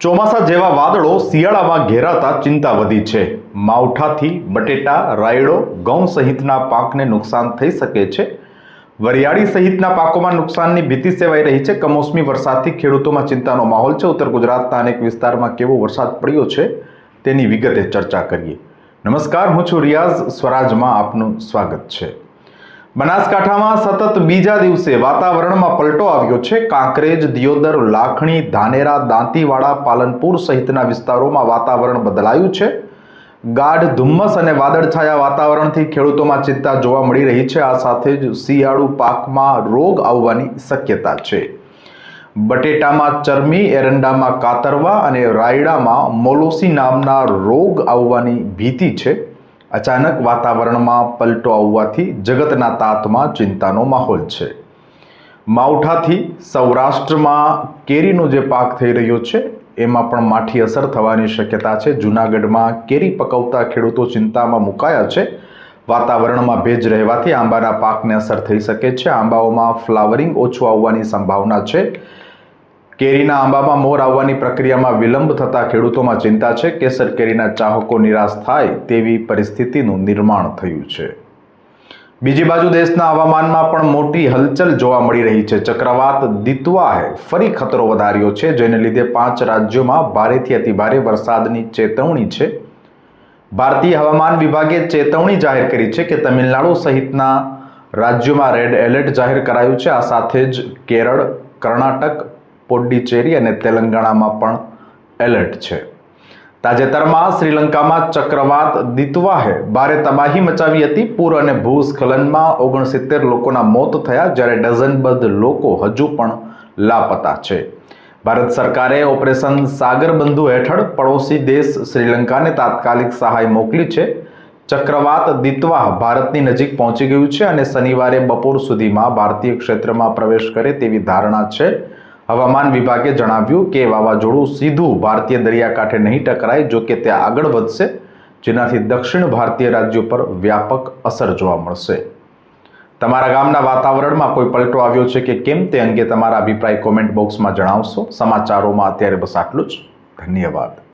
ચોમાસા જેવા વાદળો શિયાળામાં ઘેરાતા ચિંતા વધી છે. માવઠાથી બટેટા, રાયડો, ઘઉં સહિતના પાકને નુકસાન થઈ શકે છે. વરિયાળી સહિતના પાકોમાં નુકસાનની ભીતિ સેવાઈ રહી છે. કમોસમી વરસાદથી ખેડૂતોમાં ચિંતાનો માહોલ છે. ઉત્તર ગુજરાતના અનેક વિસ્તારમાં કેવો વરસાદ પડ્યો છે તેની વિગતે ચર્ચા કરીએ. નમસ્કાર, હું છું રિયાઝ સ્વરાજમાં આપનું સ્વાગત છે. બનાસકાંઠામાં સતત બીજા દિવસે વાતાવરણમાં પલટો આવ્યો છે. કાંકરેજ, દિયોદર, લાખણી, ધાનેરા, દાંતીવાડા, પાલનપુર સહિતના વિસ્તારોમાં વાતાવરણ બદલાયું છે. ગાઢ ધુમ્મસ અને વાદળછાયા વાતાવરણથી ખેડૂતોમાં ચિંતા જોવા મળી રહી છે. આ સાથે જ શિયાળુ પાકમાં રોગ આવવાની શક્યતા છે. બટેટામાં ચરમી, એરંડામાં કાતરવા અને રાયડામાં મોલોસી નામના રોગ આવવાની ભીતિ છે. અચાનક વાતાવરણમાં પલટો આવવાથી જગતના તાતમાં ચિંતાનો માહોલ છે. માવઠાથી સૌરાષ્ટ્રમાં કેરીનો જે પાક થઈ રહ્યો છે, એમાં પણ માઠી અસર થવાની શક્યતા છે. જૂનાગઢમાં કેરી પકવતા ખેડૂતો ચિંતામાં મુકાયા છે. વાતાવરણમાં ભેજ રહેવાથી આંબાના પાકને અસર થઈ શકે છે. આંબાઓમાં ફ્લાવરિંગ ઓછું આવવાની સંભાવના છે. કેરીના આંબામાં મોર આવવાની પ્રક્રિયામાં વિલંબ થતા ખેડૂતોમાં ચિંતા છે. કેસર કેરીના ચાહકો નિરાશ થાય તેવી પરિસ્થિતિનું નિર્માણ થયું છે. બીજી બાજુ દેશના હવામાનમાં પણ મોટી હલચલ જોવા મળી રહી છે. ચક્રવાત દિતવાએ ફરી ખતરો વધાર્યો છે, જેને લીધે પાંચ રાજ્યોમાં ભારેથી અતિભારે વરસાદની ચેતવણી છે. ભારતીય હવામાન વિભાગે ચેતવણી જાહેર કરી છે કે તમિલનાડુ સહિતના રાજ્યોમાં રેડ એલર્ટ જાહેર કરાયું છે. આ સાથે જ કેરળ, કર્ણાટક પોડ્ડીચેરી અને તેલંગાણામાં પણ એલર્ટ છે. તાજેતરમાં શ્રીલંકામાં ચક્રવાત દિતવાહે ભારે તબાહી મચાવી હતી. પૂર અને ભૂસ્ખલનમાં ઓગણસિત્તેર લોકોના મોત થયા, જ્યારે ડઝનબદ્ધ લોકો હજુ પણ લાપતા છે. ભારત સરકારે ઓપરેશન સાગરબંધુ હેઠળ પડોશી દેશ શ્રીલંકાને તાત્કાલિક સહાય મોકલી છે. ચક્રવાત દિતવાહ ભારતની નજીક પહોંચી ગયું છે અને શનિવારે બપોર સુધીમાં ભારતીય ક્ષેત્રમાં પ્રવેશ કરે તેવી ધારણા છે. હવામાન વિભાગે જણાવ્યું કે વાવાઝોડું સીધું ભારતીય દરિયાકાંઠે નહીં ટકરાય, જો કે તે આગળ વધશે, જેનાથી દક્ષિણ ભારતીય રાજ્યો પર વ્યાપક અસર જોવા મળશે. તમારા ગામના વાતાવરણમાં કોઈ પલટો આવ્યો છે કે કેમ તે અંગે તમારા અભિપ્રાય કોમેન્ટ બોક્સમાં જણાવશો. સમાચારોમાં અત્યારે બસ આટલું જ. ધન્યવાદ.